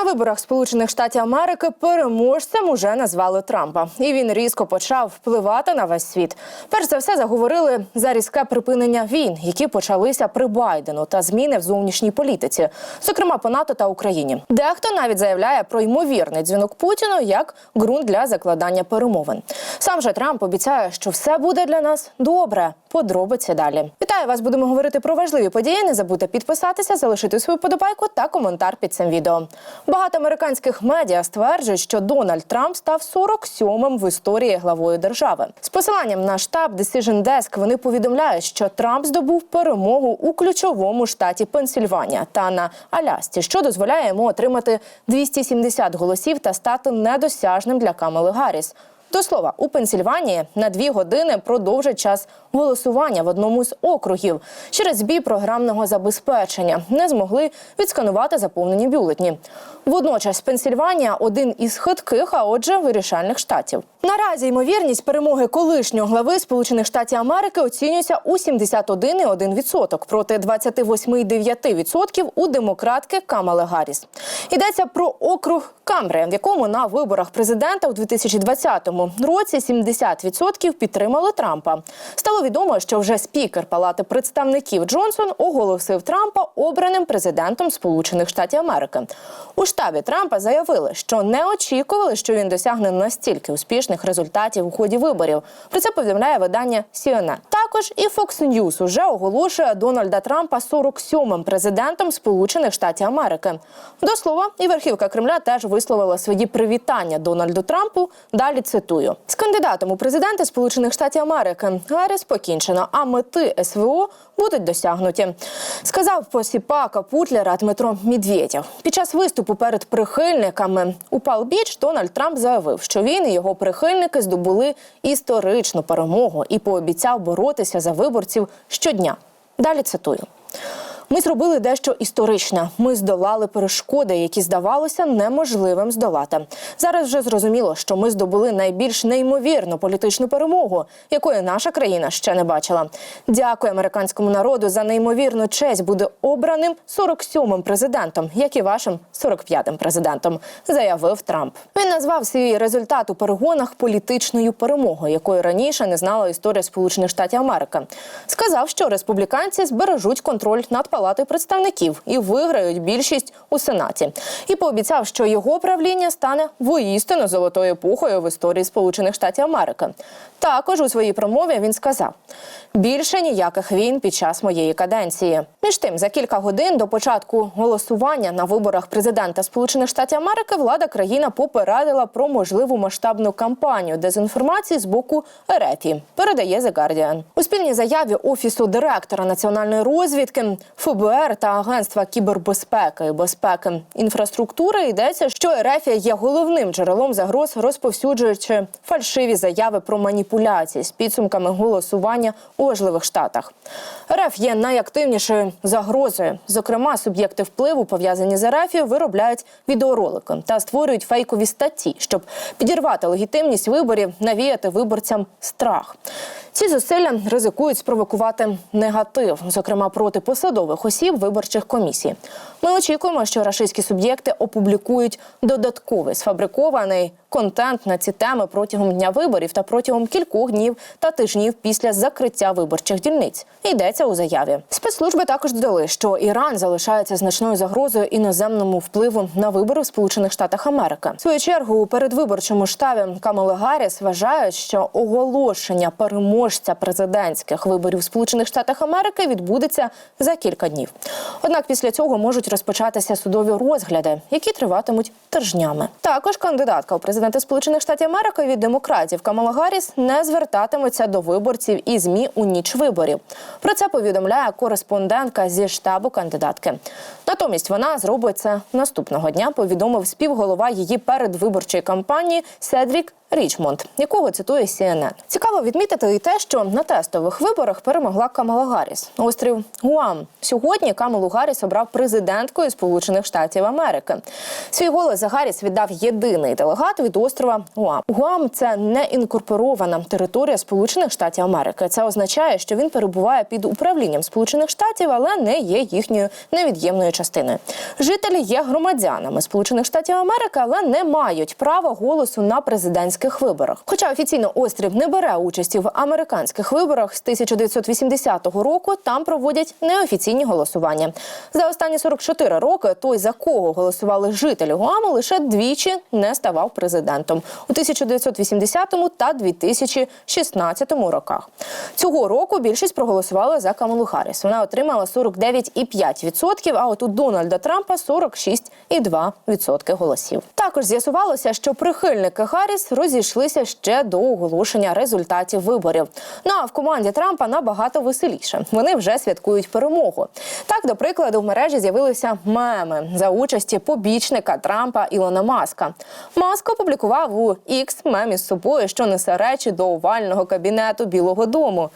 На виборах Сполучених Штатів Америки переможцем уже назвали Трампа, і він різко почав впливати на весь світ. Перш за все заговорили за різке припинення війн, які почалися при Байдену, та зміни в зовнішній політиці, зокрема по НАТО та Україні. Дехто навіть заявляє про ймовірний дзвінок Путіну як ґрунт для закладання перемовин. Сам же Трамп обіцяє, що все буде для нас добре. Подробиці далі. Вітаю вас! Будемо говорити про важливі події. Не забудьте підписатися, залишити свою подобайку та коментар під цим відео. Багато американських медіа стверджують, що Дональд Трамп став 47-м в історії главою держави. З посиланням на штаб Decision Desk вони повідомляють, що Трамп здобув перемогу у ключовому штаті Пенсільванія та на Алясці, що дозволяє йому отримати 270 голосів та стати недосяжним для Камали Гарріс. До слова, у Пенсільванії на дві години продовжать час голосування в одному з округів. Через збій програмного забезпечення не змогли відсканувати заповнені бюлетні. Водночас Пенсільванія один із хитких, а отже, вирішальних штатів. Наразі ймовірність перемоги колишнього глави Сполучених Штатів Америки оцінюється у 71,1% проти 28,9% у демократки Камали Гарріс. Йдеться про округ Камбри, в якому на виборах президента у 2020 році 70% підтримали Трампа. Стало відомо, що вже спікер Палати представників Джонсон оголосив Трампа обраним президентом Сполучених Штатів Америки. У штабі Трампа заявили, що не очікували, що він досягне настільки успішних результатів у ході виборів. Про це повідомляє видання CNN. Також і Fox News уже оголошує Дональда Трампа 47-м президентом Сполучених Штатів Америки. До слова, і верхівка Кремля теж висловила свої привітання Дональду Трампу. Далі цитую: з кандидатом у президенти Сполучених Штатів Америки Гарріс покінчено, а мети СВО будуть досягнуті. Сказав посіпака Путлера Дмитро Медведєв. Під час виступу перед прихильниками у Пал-Біч Дональд Трамп заявив, що він і його прихильники здобули історичну перемогу і пообіцяв боротися за виборців щодня. Далі цитую. Ми зробили дещо історичне. Ми здолали перешкоди, які здавалося неможливим здолати. Зараз вже зрозуміло, що ми здобули найбільш неймовірну політичну перемогу, якої наша країна ще не бачила. Дякую американському народу за неймовірну честь бути обраним 47-м президентом, як і вашим 45-м президентом, заявив Трамп. Він назвав свій результат у перегонах політичною перемогою, якої раніше не знала історія Сполучених Штатів Америки. Сказав, що республіканці збережуть контроль над палатою представників і виграють більшість у сенаті. І пообіцяв, що його правління стане воістину золотою епохою в історії Сполучених Штатів Америки. Також у своїй промові він сказав: більше ніяких війн під час моєї каденції. Між тим, за кілька годин до початку голосування на виборах президента Сполучених Штатів Америки влада країна попередила про можливу масштабну кампанію дезінформації з боку РФ, передає The Guardian. у спільній заяві офісу директора національної розвідки ФБР та Агентства кібербезпеки і безпеки інфраструктури йдеться, що РФ є головним джерелом загроз, розповсюджуючи фальшиві заяви про маніпуляції з підсумками голосування у важливих штатах. РФ є найактивнішою загрозою. Зокрема, суб'єкти впливу пов'язані з РФ виробляють відеоролики та створюють фейкові статті, щоб підірвати легітимність виборів, навіяти виборцям страх. Ці зусилля ризикують спровокувати негатив, зокрема проти посадових осіб виборчих комісій. Ми очікуємо, що рашистські суб'єкти опублікують додатковий сфабрикований контент на ці теми протягом дня виборів та протягом кількох днів та тижнів після закриття виборчих дільниць. Йдеться у заяві. Спецслужби також додали, що Іран залишається значною загрозою іноземному впливу на вибори в Сполучених Штатах Америки. В свою чергу у передвиборчому штабі Камали Гарріс вважають, що оголошення переможця президентських виборів в Сполучених Штатах Америки відбудеться за кілька днів. Однак після цього можуть розпочатися судові розгляди, які триватимуть тижнями. Також кандидатка у президенти Сполучених Штатів Америки від демократів Камала Гарріс не звертатиметься до виборців і змі у ніч виборів. Про це повідомляє кореспондентка зі штабу кандидатки. Натомість вона зробить це наступного дня. Повідомив співголова її передвиборчої кампанії Седрік Річмонд, якого цитує CNN. Цікаво відмітити і те, що на тестових виборах перемогла Камала Гарріс. Острів Гуам. Сьогодні Камалу Гарріс обрав президенткою Сполучених Штатів Америки. Свій голос за Гарріс віддав єдиний делегат від острова Гуам. Гуам це не інкорпорована територія Сполучених Штатів Америки. Це означає, що він перебуває під управлінням Сполучених Штатів, але не є їхньою невід'ємною частиною. Жителі є громадянами Сполучених Штатів Америки, але не мають права голосу на президентських виборах. Хоча офіційно острів не бере участі в американських виборах з 1980 року, там проводять неофіційні голосування. За останні 44 роки той, за кого голосували жителі Гуаму, лише двічі не ставав президентом у 1980 та 2016 роках. Цього року більшість проголосували за Камалу Харріс. Вона отримала 49,5%, а от у Дональда Трампа 46,2% голосів. Також з'ясувалося, що прихильники Харріс розійшлися ще до оголошення результатів виборів. Ну а в команді Трампа набагато веселіше. Вони вже святкують перемогу. Так, до прикладу, в мережі з'явилися меми за участі побічника Трампа Ілона Маска. Маск опублікував у X мем із собою, що несе речі до овального кабінету Білого Дому.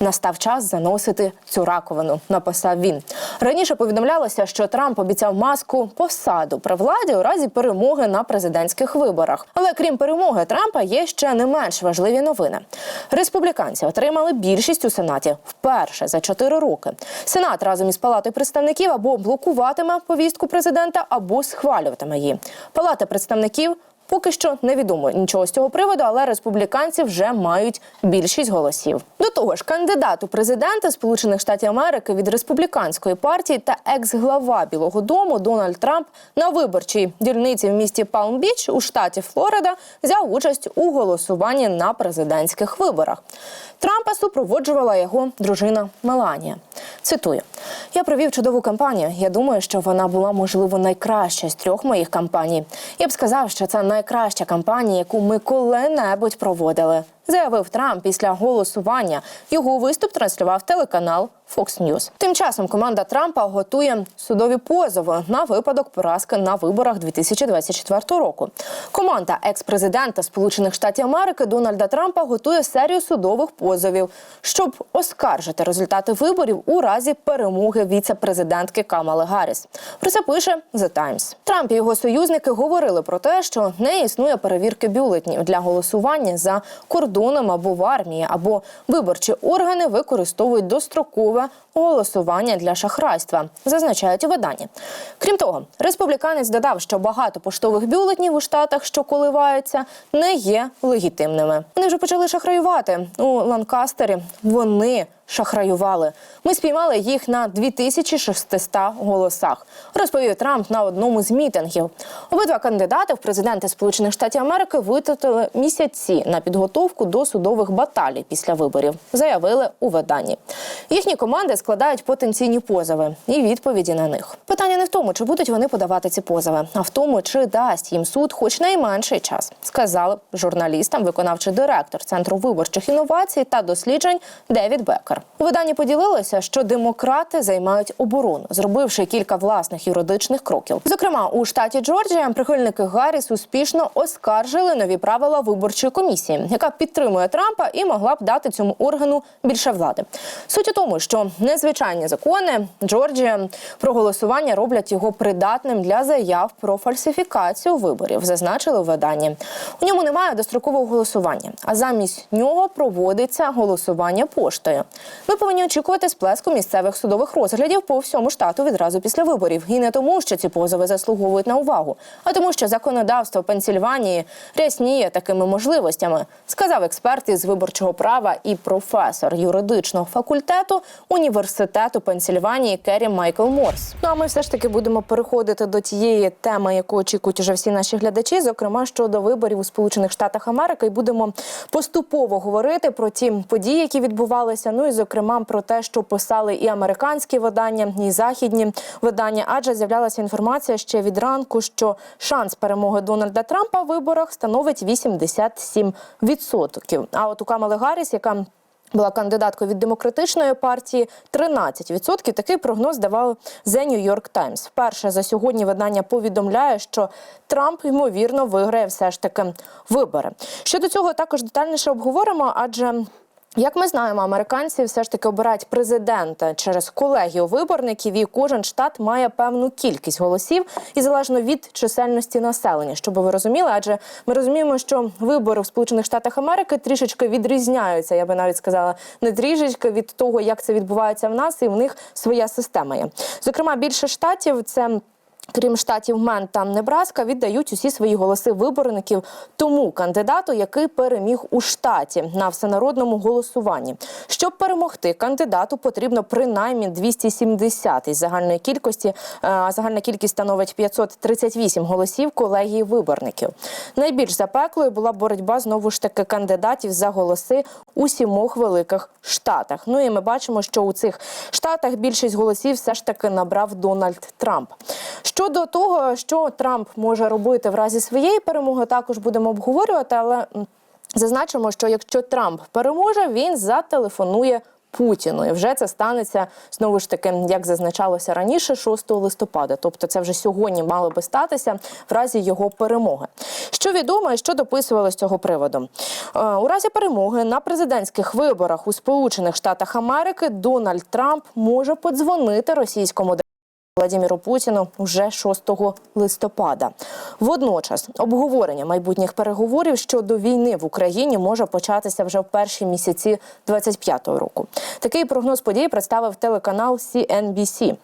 Настав час заносити цю раковину, написав він. Раніше повідомлялося, що Трамп обіцяв маску посаду при владі у разі перемоги на президентських виборах. Але крім перемоги Трампа, є ще не менш важливі новини. Республіканці отримали більшість у сенаті вперше за чотири роки. Сенат разом із палатою представників або блокуватиме повістку президента, або схвалюватиме її. Палата представників. Поки що невідомо нічого з цього приводу, але республіканці вже мають більшість голосів. До того ж, кандидат у президенти Сполучених Штатів Америки від республіканської партії та екс-глава Білого Дому Дональд Трамп на виборчій дільниці в місті Палм-Біч у штаті Флорида взяв участь у голосуванні на президентських виборах. Трампа супроводжувала його дружина Меланія. Цитую: я провів чудову кампанію. Я думаю, що вона була можливо найкраща з трьох моїх кампаній. Я б сказав, що це найкраща кампанія, яку ми коли-небудь проводили. Заявив Трамп після голосування. Його виступ транслював телеканал Fox News. Тим часом команда Трампа готує судові позови на випадок поразки на виборах 2024 року. Команда екс-президента Сполучених Штатів Америки Дональда Трампа готує серію судових позовів, щоб оскаржити результати виборів у разі перемоги віце-президентки Камали Гарріс. Про це пише The Times. Трамп і його союзники говорили про те, що не існує перевірки бюлетнів для голосування за кордоном або в армії, або виборчі органи використовують дострокове голосування для шахрайства, зазначають у виданні. Крім того, республіканець додав, що багато поштових бюлетнів у штатах, що коливаються, не є легітимними. Вони вже почали шахраювати у Ланкастері. Вони шахраювали. Ми спіймали їх на 2600 голосах, розповів Трамп на одному з мітингів. Обидва кандидати в президенти Сполучених Штатів Америки витратили місяці на підготовку до судових баталій після виборів, заявили у виданні. Їхні команди складають потенційні позови і відповіді на них. Питання не в тому, чи будуть вони подавати ці позови, а в тому, чи дасть їм суд хоч найменший час, сказав журналістам виконавчий директор Центру виборчих інновацій та досліджень Девід Бекер. У виданні поділилося, що демократи займають оборону, зробивши кілька власних юридичних кроків. Зокрема, у штаті Джорджія прихильники Гарріс успішно оскаржили нові правила виборчої комісії, яка підтримує Трампа і могла б дати цьому органу більше влади. Суть у тому, що незвичайні закони Джорджія про голосування роблять його придатним для заяв про фальсифікацію виборів, зазначили у виданні. У ньому немає дострокового голосування, а замість нього проводиться голосування поштою. Ми повинні очікувати сплеску місцевих судових розглядів по всьому штату відразу після виборів. І не тому, що ці позови заслуговують на увагу, а тому, що законодавство Пенсільванії рясніє такими можливостями, сказав експерт із виборчого права і професор юридичного факультету університету Пенсільванії Керрі Майкл Морс. Ну а ми все ж таки будемо переходити до тієї теми, яку очікують уже всі наші глядачі, зокрема щодо виборів у Сполучених Штатах Америки, і будемо поступово говорити про ті події, які відбувалися. Ну і зокрема про те, що писали і американські видання, і західні видання, адже з'являлася інформація ще від ранку, що шанс перемоги Дональда Трампа в виборах становить 87%. А от у Камали Гарріс, яка була кандидаткою від демократичної партії 13%. Такий прогноз давав The New York Times. Вперше за сьогодні видання повідомляє, що Трамп ймовірно виграє все ж таки вибори. Щодо цього також детальніше обговоримо, адже як ми знаємо, американці все ж таки обирають президента через колегію виборників, і кожен штат має певну кількість голосів і залежно від чисельності населення, щоб ви розуміли, адже ми розуміємо, що вибори в Сполучених Штатах Америки трішечки відрізняються. Я би навіть сказала, не трішечки від того, як це відбувається в нас, і в них своя система є. Зокрема, більше штатів це. Крім штатів Мен та Небраска, віддають усі свої голоси виборників тому кандидату, який переміг у штаті на всенародному голосуванні. Щоб перемогти кандидату, потрібно принаймні 270 із загальної кількості. а Загальна кількість становить 538 голосів колегії виборників. Найбільш запеклою була боротьба знову ж таки кандидатів за голоси у сімох великих штатах. Ну і ми бачимо, що у цих штатах більшість голосів все ж таки набрав Дональд Трамп. Щодо того, що Трамп може робити в разі своєї перемоги, також будемо обговорювати, але зазначимо, що якщо Трамп переможе, він зателефонує. Путіну і вже це станеться знову ж таки, як зазначалося раніше, 6 листопада. Тобто, це вже сьогодні мало би статися в разі його перемоги. Що відомо і що дописували з цього приводу? Е, У разі перемоги на президентських виборах у Сполучених Штатах Америки Дональд Трамп може подзвонити російському Владимиру Путіну вже 6 листопада. Водночас обговорення майбутніх переговорів щодо війни в Україні може початися вже в перші місяці 25-го року. Такий прогноз подій представив телеканал CNBC.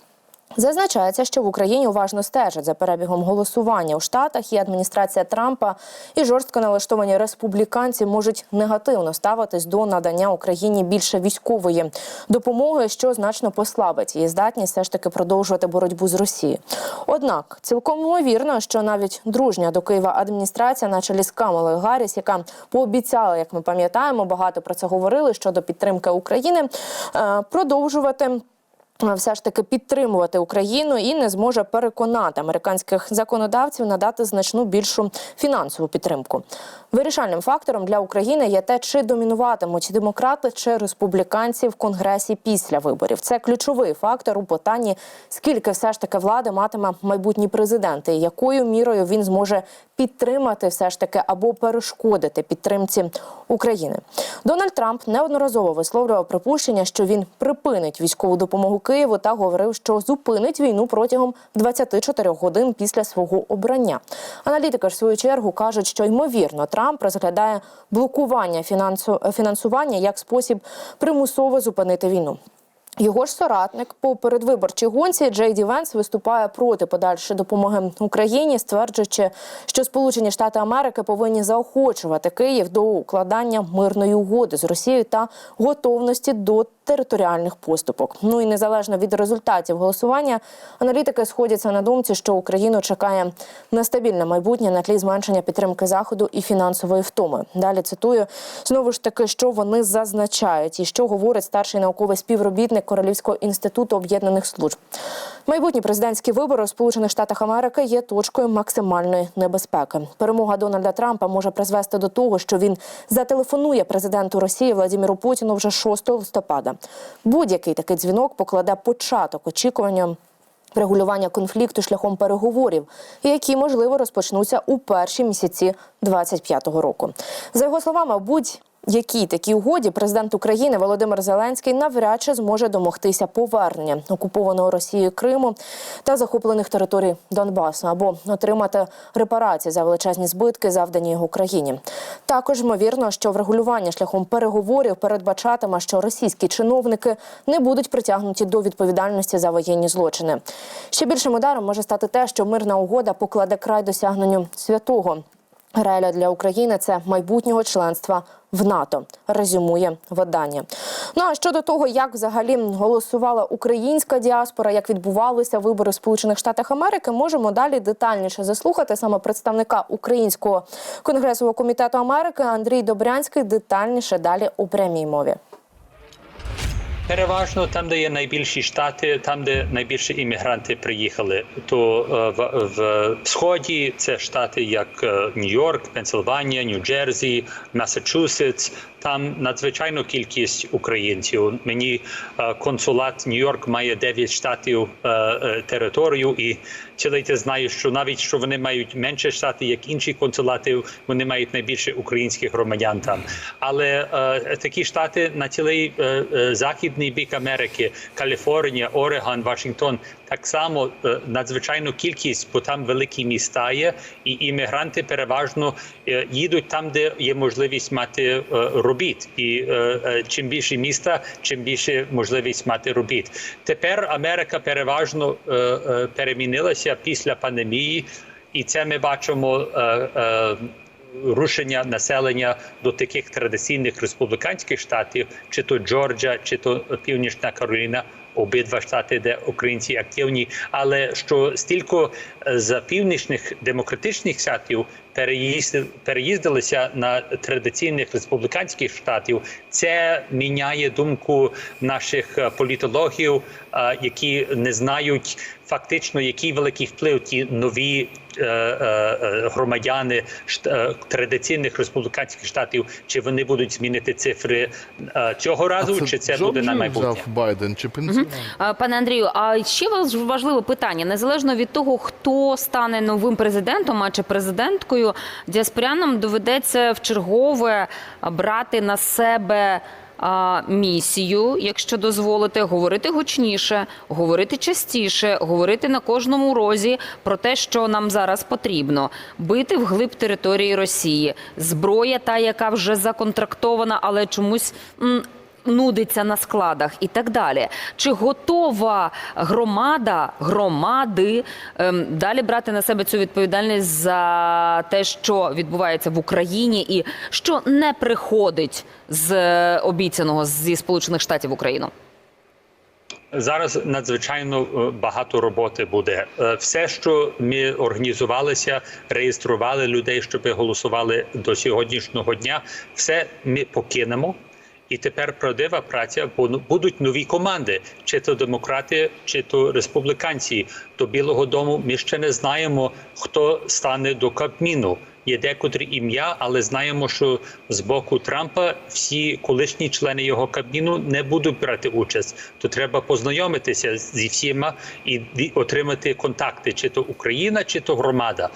Зазначається, що в Україні уважно стежать за перебігом голосування у Штатах, і адміністрація Трампа і жорстко налаштовані республіканці можуть негативно ставитись до надання Україні більше військової допомоги, що значно послабить її здатність все ж таки продовжувати боротьбу з Росією. Однак цілком ймовірно, що навіть дружня до Києва адміністрація, на чолі з Камалою Гарріс, яка пообіцяла, як ми пам'ятаємо, багато про це говорили щодо підтримки України, е, продовжувати все ж таки підтримувати Україну і не зможе переконати американських законодавців надати значну більшу фінансову підтримку. Вирішальним фактором для України є те, чи домінуватимуть демократи чи республіканці в конгресі після виборів. Це ключовий фактор у питанні, скільки все ж таки влади матиме майбутній президент, і якою мірою він зможе підтримати все ж таки або перешкодити підтримці України. Дональд Трамп неодноразово висловлював припущення, що він припинить військову допомогу Києву та говорив, що зупинить війну протягом 24 годин після свого обрання. Аналітики ж в свою чергу кажуть, що ймовірно Трамп розглядає блокування фінансу- фінансування як спосіб примусово зупинити війну. Його ж соратник по передвиборчій гонці Джей Ді Венс виступає проти подальшої допомоги Україні, стверджуючи, що Сполучені Штати Америки повинні заохочувати Київ до укладання мирної угоди з Росією та готовності до територіальних поступок. Ну і незалежно від результатів голосування, аналітики сходяться на думці, що Україну чекає нестабільне майбутнє на тлі зменшення підтримки заходу і фінансової втоми. Далі цитую знову ж таки, що вони зазначають, і що говорить старший науковий співробітник Королівського інституту об'єднаних служб. Майбутні президентські вибори у Сполучених Штатах Америки є точкою максимальної небезпеки. Перемога Дональда Трампа може призвести до того, що він зателефонує президенту Росії Владимиру Путіну вже 6 листопада. Будь-який такий дзвінок покладе початок очікуванням регулювання конфлікту шляхом переговорів, які можливо розпочнуться у перші місяці 25-го року. За його словами, будь якій такій угоді президент України Володимир Зеленський навряд чи зможе домогтися повернення окупованого Росією Криму та захоплених територій Донбасу або отримати репарації за величезні збитки, завдані його країні. Також ймовірно, що врегулювання шляхом переговорів передбачатиме, що російські чиновники не будуть притягнуті до відповідальності за воєнні злочини. Ще більшим ударом може стати те, що мирна угода покладе край досягненню святого. Реаля для України це майбутнього членства в НАТО. Резюмує видання. Ну а щодо того, як взагалі голосувала українська діаспора, як відбувалися вибори в Сполучених Штатах Америки, можемо далі детальніше заслухати саме представника Українського конгресового комітету Америки Андрій Добрянський. Детальніше далі у прямій мові. Переважно там, де є найбільші штати, там, де найбільше іммігранти приїхали, то е, в, в сході це штати як е, Нью-Йорк, Пенсильванія, Нью-Джерсі, Масачусетс, там надзвичайно кількість українців. Мені е, консулат Нью-Йорк має 9 штатів е, е, територію, і цілити знаю, що навіть що вони мають менше штати, як інші консулати, вони мають найбільше українських громадян там. Але такі штати на цілий західний бік Америки, Каліфорнія, Орегон, Вашингтон, так само надзвичайну кількість, бо там великі міста є, і іммігранти переважно їдуть там, де є можливість мати е, робіт. І е, е, чим більше міста, чим більше можливість мати робіт. Тепер Америка переважно е, е, перемінилася після пандемії, і це ми бачимо. Е, е, Рушення населення до таких традиційних республіканських штатів, чи то Джорджа, чи то Північна Кароліна, обидва штати, де українці активні. Але що стільки е, з північних демократичних штатів переїздилися на традиційних республіканських штатів, це міняє думку наших е, політологів, е, які не знають фактично, який великий вплив ті нові е, громадяни традиційних республіканських штатів, чи вони будуть змінити цифри цього разу, чи це буде на майбутнє? взяв Байден чи Пенсильванію? А, Пане Андрію, а ще важ- важливе питання: незалежно від того, хто стане новим президентом а чи президенткою, діаспорянам доведеться в чергове брати на себе. Місію, якщо дозволите, говорити гучніше, говорити частіше, говорити на кожному розі про те, що нам зараз потрібно, бити вглиб території Росії, зброя, та яка вже законтрактована, але чомусь нудиться на складах і так далі. Чи готова громада, громади ем, далі брати на себе цю відповідальність за те, що відбувається в Україні, і що не приходить з е, обіцяного зі Сполучених Штатів в Україну? Зараз надзвичайно е, багато роботи буде. Е, Все, що ми організувалися, реєстрували людей, щоб голосували до сьогоднішнього дня, все ми покинемо. І тепер правдива праця, ну, будуть нові команди, чи то демократи, чи то республіканці. До Білого Дому ми ще не знаємо, хто стане до Кабміну. Є декотрі ім'я, але знаємо, що з боку Трампа всі колишні члени його кабіну не будуть брати участь. То треба познайомитися зі всіма і отримати контакти, чи то Україна, чи то громада.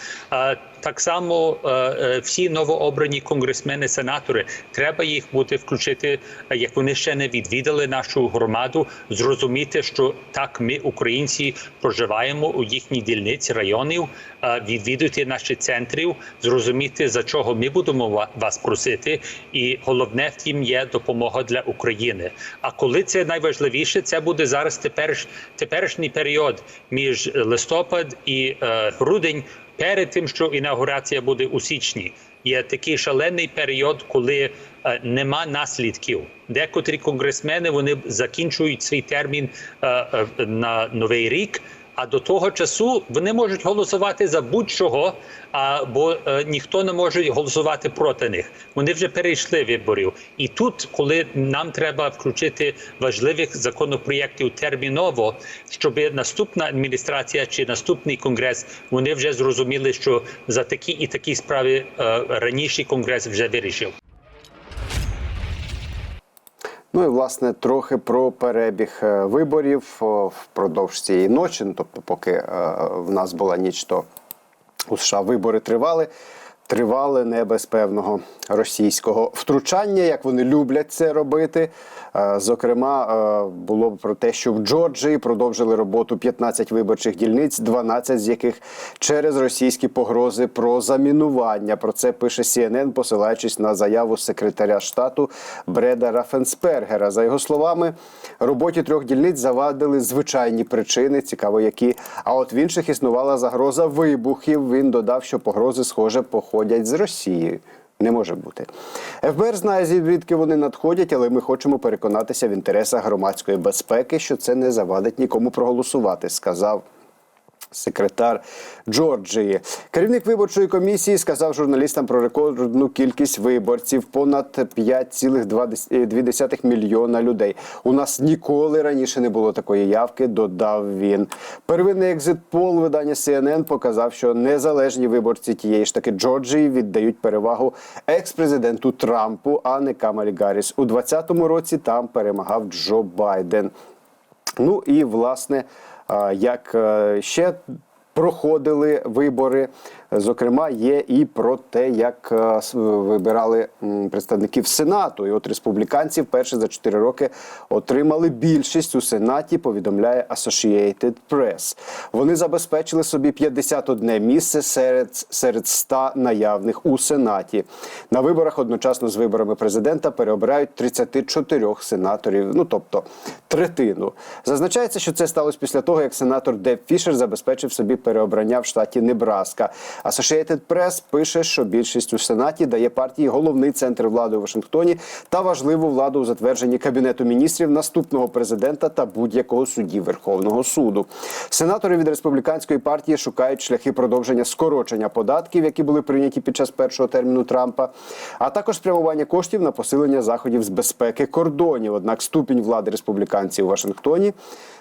Так само е, е, всі новообрані конгресмени, сенатори, треба їх буде включити, е, як вони ще не відвідали нашу громаду, зрозуміти, що так ми, українці, проживаємо у їхній дільниці районів, відвідати наші центрів, зрозуміти за чого ми будемо ва- вас просити, і головне в тім є допомога для України. А коли це найважливіше, це буде зараз теперіш, теперішній період між листопад і грудень перед тим, що інаугурація буде у січні. Є такий шалений період, коли е, нема наслідків. Декотрі конгресмени вони закінчують свій термін е, е, на новий рік. А до того часу вони можуть голосувати за будь-чого, бо е, ніхто не може голосувати проти них. Вони вже перейшли виборів. І тут, коли нам треба включити важливих законопроєктів терміново, щоб наступна адміністрація чи наступний конгрес вони вже зрозуміли, що за такі і такі справи е, раніше конгрес вже вирішив. Ну і власне трохи про перебіг е, виборів впродовж цієї ночі. Ну, тобто, поки е, в нас була ніч, то у США вибори тривали. Тривали не без певного російського втручання, як вони люблять це робити. Е, Зокрема, е, було про те, що в Джорджії продовжили роботу 15 виборчих дільниць, 12 з яких через російські погрози про замінування. Про це пише CNN, посилаючись на заяву секретаря штату Бреда Рафенспергера. За його словами, роботі трьох дільниць завадили звичайні причини, цікаво які. А от в інших існувала загроза вибухів. Він додав, що погрози, схоже, походять з Росії. Не може бути. ФБР знає, звідки вони надходять, але ми хочемо переконатися в інтересах громадської безпеки, що це не завадить нікому проголосувати, сказав Секретар Джорджії, керівник виборчої комісії, сказав журналістам про рекордну кількість виборців понад 5,2 мільйона людей. У нас ніколи раніше не було такої явки. Додав він. Первинний екзит-пол видання CNN показав, що незалежні виборці тієї ж таки Джорджії віддають перевагу екс-президенту Трампу, а не Камалі Гарріс. У 2020 році там перемагав Джо Байден. Ну і власне, як е, ще проходили вибори, зокрема, є і про те, як е, вибирали представників Сенату. І от республіканці вперше за 4 роки отримали більшість у Сенаті, повідомляє Associated Press. Вони забезпечили собі 51 місце серед, серед 100 наявних у Сенаті. На виборах одночасно з виборами президента переобирають 34 сенаторів, ну тобто третину. Зазначається, що це сталося після того, як сенатор Деб Фішер забезпечив собі переобрання в штаті Небраска. Associated Press пише, що більшість у сенаті дає партії головний центр влади у Вашингтоні та важливу владу у затвердженні кабінету міністрів наступного президента та будь-якого судді Верховного суду. Сенатори від республіканської партії шукають шляхи продовження скорочення податків, які були прийняті під час першого терміну Трампа, а також спрямування коштів на посилення заходів з безпеки кордонів. Однак ступінь влади республіканців у Вашингтоні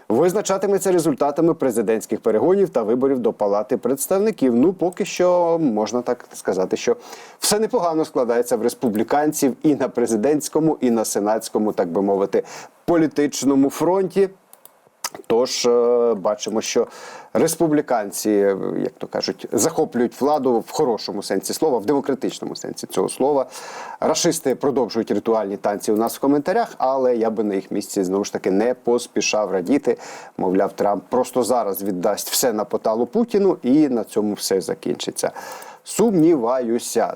визначатиметься результатами президентських перегонів та виборів до Палати представників. Ну, поки що можна так сказати, що все непогано складається в республіканців і на президентському, і на сенатському, так би мовити, політичному фронті. Тож е, бачимо, що республіканці, е, як то кажуть, захоплюють владу в хорошому сенсі слова, в демократичному сенсі цього слова. Рашисти продовжують ритуальні танці у нас в коментарях, але я би на їх місці знову ж таки не поспішав радіти. Мовляв, Трамп просто зараз віддасть все на поталу Путіну, і на цьому все закінчиться. Сумніваюся.